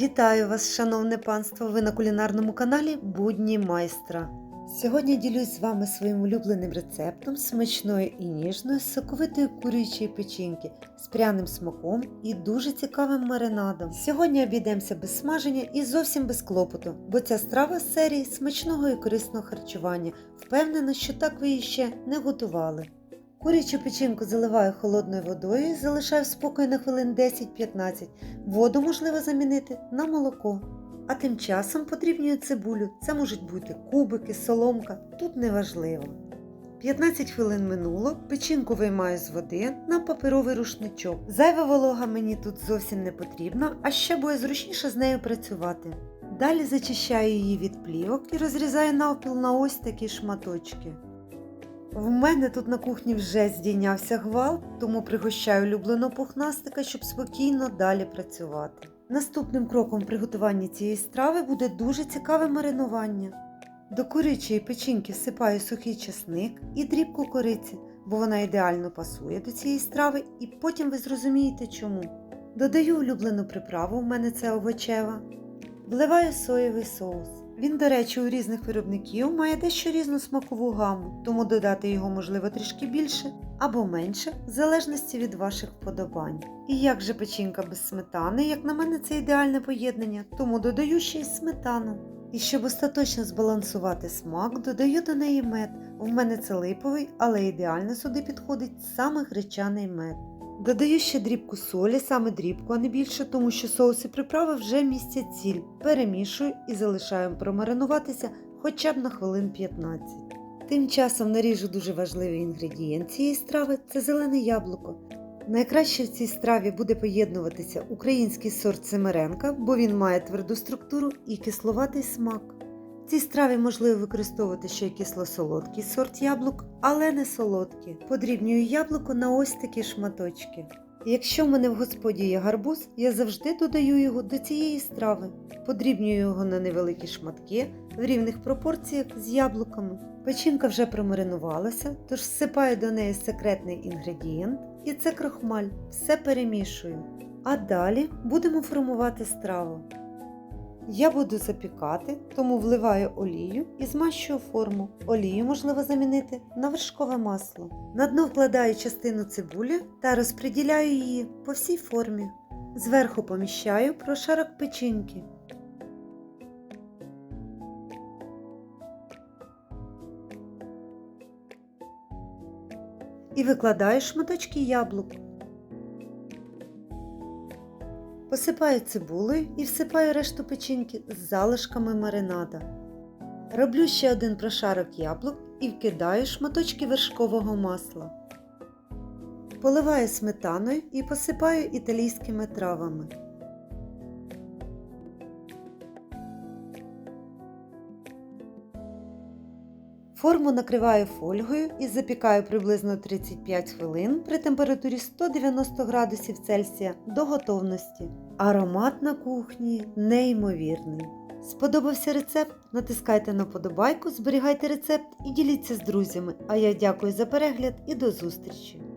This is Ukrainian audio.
Вітаю вас, шановне панство! Ви на кулінарному каналі Будні майстра. Сьогодні ділюсь з вами своїм улюбленим рецептом смачної і ніжної соковитої курячої печінки з пряним смаком і дуже цікавим маринадом. Сьогодні обійдемося без смаження і зовсім без клопоту, бо ця страва з серії смачного і корисного харчування. Впевнена, що так ви її ще не готували. Курячу печінку заливаю холодною водою і залишаю в спокій на хвилин 10-15. Воду можливо замінити на молоко. А тим часом подрібнюю цибулю. Це можуть бути кубики, соломка, тут неважливо. 15 хвилин минуло, печінку виймаю з води на паперовий рушничок. Зайва волога мені тут зовсім не потрібна, а ще буде зручніше з нею працювати. Далі зачищаю її від плівок і розрізаю навпіл на ось такі шматочки. В мене тут на кухні вже здійнявся гвалт, тому пригощаю улюбленого пухнастика, щоб спокійно далі працювати. Наступним кроком приготування цієї страви буде дуже цікаве маринування. До курячої печінки всипаю сухий чесник і дрібку кориці, бо вона ідеально пасує до цієї страви, і потім ви зрозумієте чому. Додаю улюблену приправу, в мене це овочева. Вливаю соєвий соус. Він, до речі, у різних виробників має дещо різну смакову гаму, тому додати його можливо трішки більше або менше, в залежності від ваших вподобань. І як же печінка без сметани, як на мене, це ідеальне поєднання, тому додаю ще й сметану. І щоб остаточно збалансувати смак, додаю до неї мед. У мене це липовий, але ідеально сюди підходить саме гречаний мед. Додаю ще дрібку солі, саме дрібку, а не більше, тому що соус і приправи вже містять сіль. Перемішую і залишаю промаринуватися хоча б на хвилин 15. Тим часом наріжу дуже важливий інгредієнт цієї страви це зелене яблуко. Найкраще в цій страві буде поєднуватися український сорт Семеренка, бо він має тверду структуру і кисловатий смак. Цій страві можливо використовувати ще й кисло-солодкий сорт яблук, але не солодкі. Подрібнюю яблуко на ось такі шматочки. Якщо в мене в господі є гарбуз, я завжди додаю його до цієї страви. Подрібнюю його на невеликі шматки в рівних пропорціях з яблуками. Печінка вже промаринувалася, тож всипаю до неї секретний інгредієнт, і це крохмаль. Все перемішую. А далі будемо формувати страву. Я буду запікати, тому вливаю олію і змащую форму. Олію можливо замінити на вершкове масло. На дно вкладаю частину цибулі та розподіляю її по всій формі. Зверху поміщаю прошарок печінки. І викладаю шматочки яблук. Посипаю цибулею і всипаю решту печінки з залишками маринада. Роблю ще один прошарок яблук і вкидаю шматочки вершкового масла. Поливаю сметаною і посипаю італійськими травами. Форму накриваю фольгою і запікаю приблизно 35 хвилин при температурі 190 градусів Цельсія до готовності. Аромат на кухні неймовірний. Сподобався рецепт? Натискайте на вподобайку, зберігайте рецепт і діліться з друзями. А я дякую за перегляд і до зустрічі!